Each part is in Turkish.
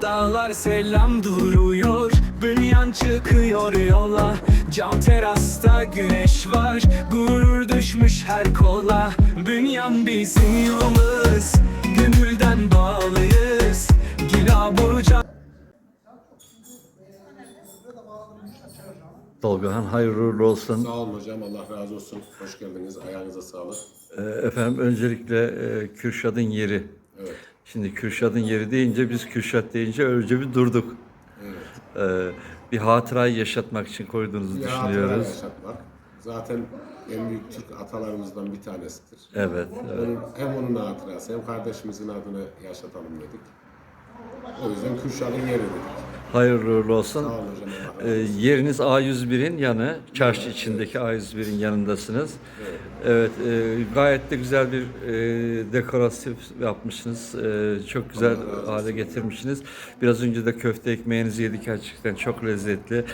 Komşular selam duruyor Bünyan çıkıyor yola Cam terasta güneş var Gurur düşmüş her kola Bünyan bizim yolumuz Gönülden bağlıyız Gila Burca Tolgahan hayırlı uğurlu olsun. Sağ olun hocam. Allah razı olsun. Hoş geldiniz. Ayağınıza sağlık. Ee, Efendim öncelikle e, Kürşat'ın yeri. Şimdi Kürşat'ın yeri deyince biz Kürşat deyince önce bir durduk. Evet. Ee, bir hatırayı yaşatmak için koyduğunuzu Bir düşünüyoruz. yaşatmak. Zaten en büyük Türk atalarımızdan bir tanesidir. Evet, evet. Onun, hem onun hatırası hem kardeşimizin adını yaşatalım dedik. O yüzden Kürşat'ın yeri dedik. Hayırlı uğurlu olsun. Sağ olun hocam. Olsun. yeriniz A101'in yanı, çarşı içindeki A101'in yanındasınız. Evet, e, gayet de güzel bir e, dekoratif yapmışsınız. E, çok güzel hale getirmişsiniz. Biraz önce de köfte ekmeğinizi yedik gerçekten çok lezzetli.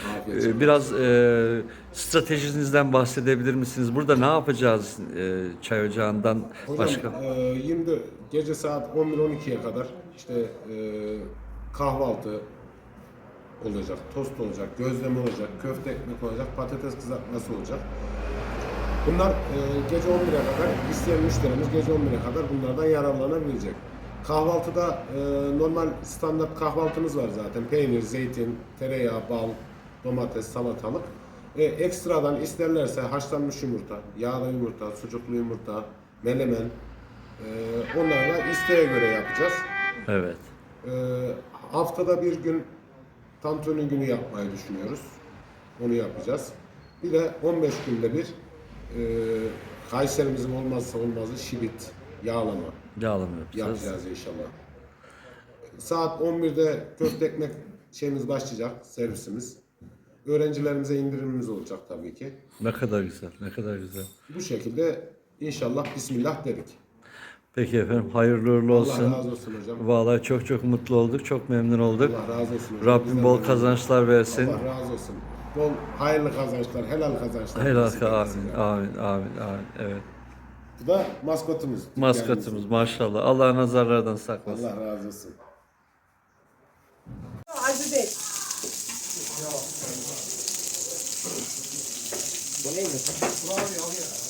E, biraz e, stratejinizden bahsedebilir misiniz? Burada ne yapacağız e, çay ocağından Hocam başka? e, 24 gece saat 11-12'ye kadar işte e, kahvaltı olacak, tost olacak, gözleme olacak, köfte ekmek olacak, patates kızartması olacak. Bunlar e, gece 11'e kadar isteyen müşterimiz gece 11'e kadar bunlardan yararlanabilecek. Kahvaltıda e, normal standart kahvaltımız var zaten. Peynir, zeytin, tereyağı, bal, domates, salatalık. E, ekstradan isterlerse haşlanmış yumurta, yağlı yumurta, sucuklu yumurta, menemen, e, onlarla isteğe göre yapacağız. Evet. E, haftada bir gün tantuni günü yapmayı düşünüyoruz. Onu yapacağız. Bir de 15 günde bir e, Kayserimizin olmazsa olmazı şibit, yağlama Yağlama yapacağız. yapacağız inşallah. Saat 11'de köfte ekmek şeyimiz başlayacak, servisimiz. Öğrencilerimize indirimimiz olacak tabii ki. Ne kadar güzel, ne kadar güzel. Bu şekilde inşallah Bismillah dedik. Peki efendim, hayırlı uğurlu olsun. Allah razı olsun hocam. Vallahi çok çok mutlu olduk, çok memnun olduk. Allah razı olsun. hocam. Rabbim Bizden bol kazançlar versin. Allah razı olsun. Bol hayırlı kazançlar, helal kazançlar. Helal nasip amin, amin, amin, amin. Evet. Bu da maskotumuz. Maskotumuz maşallah. Allah nazarlardan saklasın. Allah razı olsun. Acı değil. Bu neymiş?